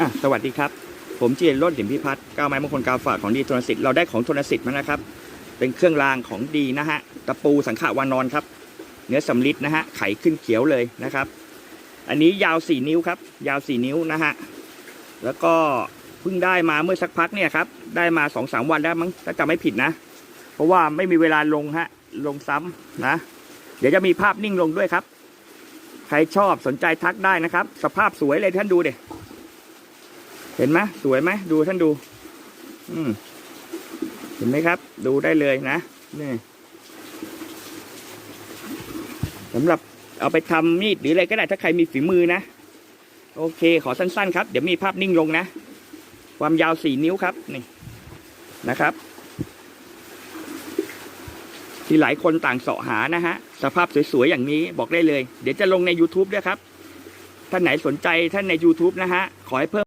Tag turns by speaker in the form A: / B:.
A: อะสวัสดีครับ ผมเจียนรถหิมพิพัฒน์ก้าวไม้มงคลกาฝากของดีโทนสิทธิ์เราได้ของโทนสิทธิ์มานะครับ เป็นเครื่องรางของดีนะฮะตะปูสังขวานอนครับ เนื้อสำลิดนะฮะไขขึ้นเขียวเลยนะครับ อันนี้ยาวสี่นิ้วครับ ยาวสี่นิ้วนะฮะแล้วก็เพิ่งได้มาเมื่อสักพักเนี่ยครับ ได้มาสองสามวันแล้วมั้งถ้าจำไม่ผิดนะ เพราะว่าไม่มีเวลาลงฮะลงซ้ำนะ เดี๋ยวจะมีภาพนิ่งลงด้วยครับ ใครชอบสนใจทักได้นะครับ สภาพสวยเลยท่านดูเด็ เห็นไหมสวยไหมดูท่านดู อืม เห็นไหมครับ ดูได้เลยนะนี่สำหรับเอาไปทำมีดหรืออะไรก็ได้ถ้าใครมีฝีมือนะ โอเค ขอสั้นๆ ครับ เดี๋ยวมีภาพนิ่งลงนะ ความยาวสี่นิ้วครับ นี่นะครับ ที่หลายคนต่างเสาะหานะฮะ สภาพสวยๆ อย่างนี้บอกได้เลย เดี๋ยวจะลงใน YouTube ด้วยครับ ท่านไหนสนใจท่านใน YouTube นะฮะ ขอให้เพิ่ม